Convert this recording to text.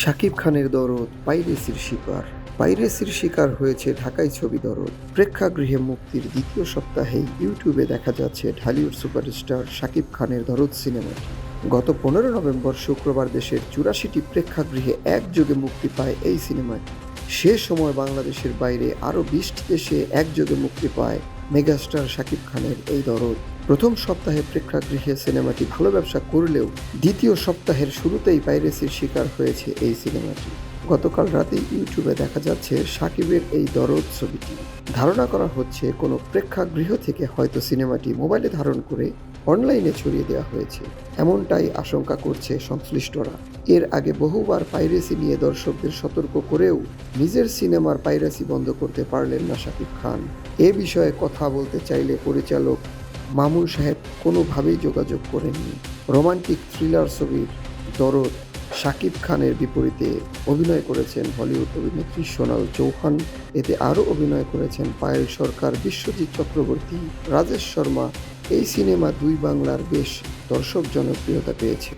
শাকিব খানের দরদ, পাইরেসির শিকার। পাইরেসির শিকার হয়েছে ঢাকাই ছবি দরদ। প্রেক্ষাগৃহে মুক্তির দ্বিতীয় সপ্তাহেই ইউটিউবে দেখা যাচ্ছে ঢালিউড সুপারস্টার শাকিব খানের দরদ সিনেমাটি গত পনেরো নভেম্বর শুক্রবার দেশের চুরাশিটি প্রেক্ষাগৃহে একযোগে মুক্তি পায় এই সিনেমাটি সে সময় বাংলাদেশের বাইরে আরও বিশটি দেশে একযোগে মুক্তি পায় মেগাস্টার শাকিব খানের এই দরদ। প্রথম সপ্তাহে প্রেক্ষাগৃহে সিনেমাটি ভালো ব্যবসা করলেও দ্বিতীয় সপ্তাহের শুরুতেই পাইরেসির শিকার হয়েছে এই সিনেমাটি। গতকাল রাতে ইউটিউবে দেখা যাচ্ছে সাকিবের এই দরদ ছবিটি। ধারণা করা হচ্ছে কোনো প্রেক্ষাগৃহ থেকে হয়তো সিনেমাটি মোবাইলে ধারণ করে অনলাইনে ছড়িয়ে দেওয়া হয়েছে। এমনটাই আশঙ্কা করছে সংশ্লিষ্টরা। এর আগে বহুবার পাইরেসি নিয়ে দর্শকদের সতর্ক করেও নিজের সিনেমার পাইরেসি বন্ধ করতে পারলেন না শাকিব খান। এ বিষয়ে কথা বলতে চাইলে পরিচালক মামুন সাহেব কোনোভাবেই যোগাযোগ করেননি। রোমান্টিক থ্রিলার ছবির দরদ শাকিব খানের বিপরীতে অভিনয় করেছেন হলিউড অভিনেত্রী সোনাল চৌহান। এতে আরও অভিনয় করেছেন পায়েল সরকার, বিশ্বজিৎ চক্রবর্তী, রাজেশ শর্মা। এই সিনেমা দুই বাংলার বেশ দর্শক জনপ্রিয়তা পেয়েছে।